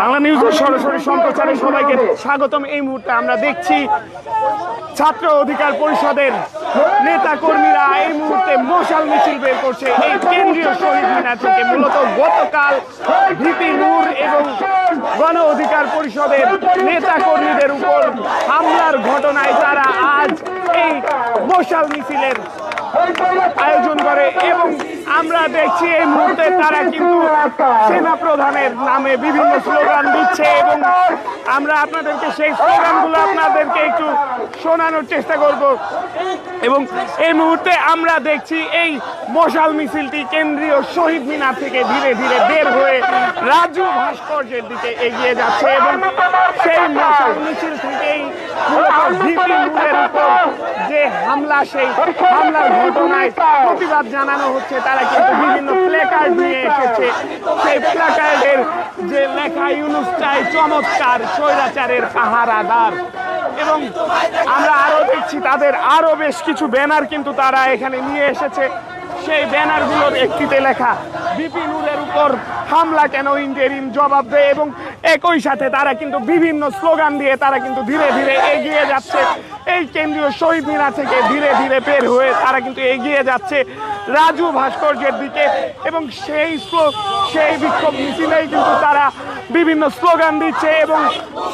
বাংলা নিউজের সরাসরি সম্প্রচারে সবাইকে স্বাগতম। এই মুহূর্তে আমরা দেখছি ছাত্র অধিকার পরিষদের নেতা কর্মীরা এই মুহূর্তে মশাল মিছিল বের করছে। এই কেন্দ্রীয় শহীদ মিনার থেকে মূলত গতকাল ভিপি নূর এবং গণ অধিকার পরিষদের নেতা কর্মীদের উপর হামলার ঘটনায় তারা আজ এই মশাল মিছিলের আয়োজন করে এবং দেখছি এই মুহূর্তে তারা কিন্তু সেনা প্রধানের নামে বিভিন্ন স্লোগান দিচ্ছে এবং আমরা আপনাদেরকে সেই স্লোগানগুলো আপনাদেরকে একটু শোনানোর চেষ্টা করব। এবং এই মুহূর্তে আমরা দেখছি এই মশাল মিছিলটি কেন্দ্রীয় শহীদ মিনার থেকে ধীরে ধীরে বের হয়ে রাজু ভাস্কর্যের দিকে এগিয়ে যাচ্ছে এবং সেই মশাল মিছিল মূলত ভিপি নূরের উপর যে হামলা সেই হামলার ঘটনায় প্রতিবাদ জানানো হচ্ছে তারা কিন্তু বিভিন্ন প্লেকার্ড নিয়ে এসেছে। সেই প্লেকার্ডের যে লেখা ইউনুস চাই চমৎকার স্বৈরাচারের পাহারাদার এবং আমরা আরও দেখছি তাদের আরও বেশ কিছু ব্যানার কিন্তু তারা এখানে নিয়ে এসেছে। সেই ব্যানারগুলোর একটিতে লেখা বিপিনুরের উপর হামলা কেন ইন্টারিম জবাব দেয়? এবং একই সাথে তারা কিন্তু বিভিন্ন স্লোগান দিয়ে তারা কিন্তু ধীরে ধীরে এগিয়ে যাচ্ছে। এই কেন্দ্রীয় শহীদ মিনার থেকে ধীরে ধীরে বের হয়ে তারা কিন্তু এগিয়ে যাচ্ছে রাজু ভাস্কর্যের দিকে এবং সেই সেই বিক্ষোভ মিছিলেই কিন্তু তারা বিভিন্ন স্লোগান দিচ্ছে এবং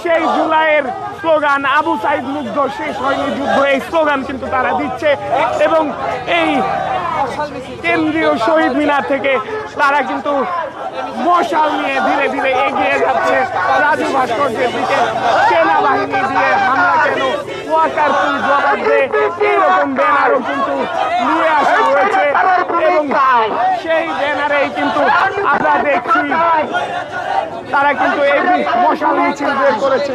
সেই জুলাইয়ের স্লোগান আবু সাইদ মুগ্ধ শেষ হয়নি যুদ্ধ, এই স্লোগান কিন্তু তারা দিচ্ছে এবং এই কেন্দ্রীয় শহীদ মিনার থেকে তারা কিন্তু মশাল নিয়ে ধীরে ধীরে এগিয়ে যাচ্ছে রাজু ভাস্কর্যের দিকে। সেনাবাহিনী দিয়ে হামলা কেন? ওয়াকার তুই জবাব দে। এরকম ব্যানারও কিন্তু নিয়ে আসা হয়েছে। এবং সেই ব্যানারেই কিন্তু আমরা দেখছি, তারা কিন্তু এই মশাল মিছিল বের করেছে।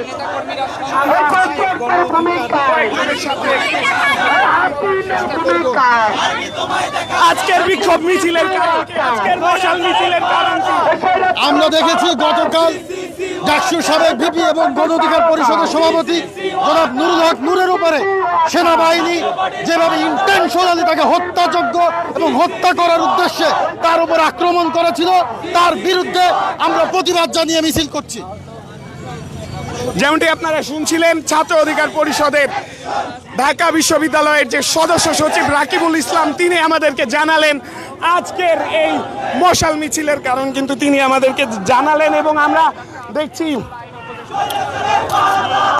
আজকের বিক্ষোভ মিছিলের? আজকের মশাল মিছিলের দেখেছি, গতকাল ডাকসুর সাবেক ভিপি এবং গণ অধিকার পরিষদের সভাপতি জনাব নুরুল হক নূরের উপরে সেনাবাহিনী যেভাবে ইন্টেনশনালি তাকে হত্যাযোগ্য এবং হত্যা করার উদ্দেশ্যে তার উপর আক্রমণ করেছিল, তার বিরুদ্ধে আমরা প্রতিবাদ জানিয়ে মিছিল করছি। যেমনটি আপনারা শুনছিলেন ছাত্র অধিকার পরিষদের ঢাকা বিশ্ববিদ্যালয়ের যে সদস্য সচিব রাকিবুল ইসলাম, তিনি আমাদেরকে জানালেন। আজকের এই মশাল মিছিলের কারণ কিন্তু তিনি আমাদেরকে জানালেন এবং আমরা দেখছি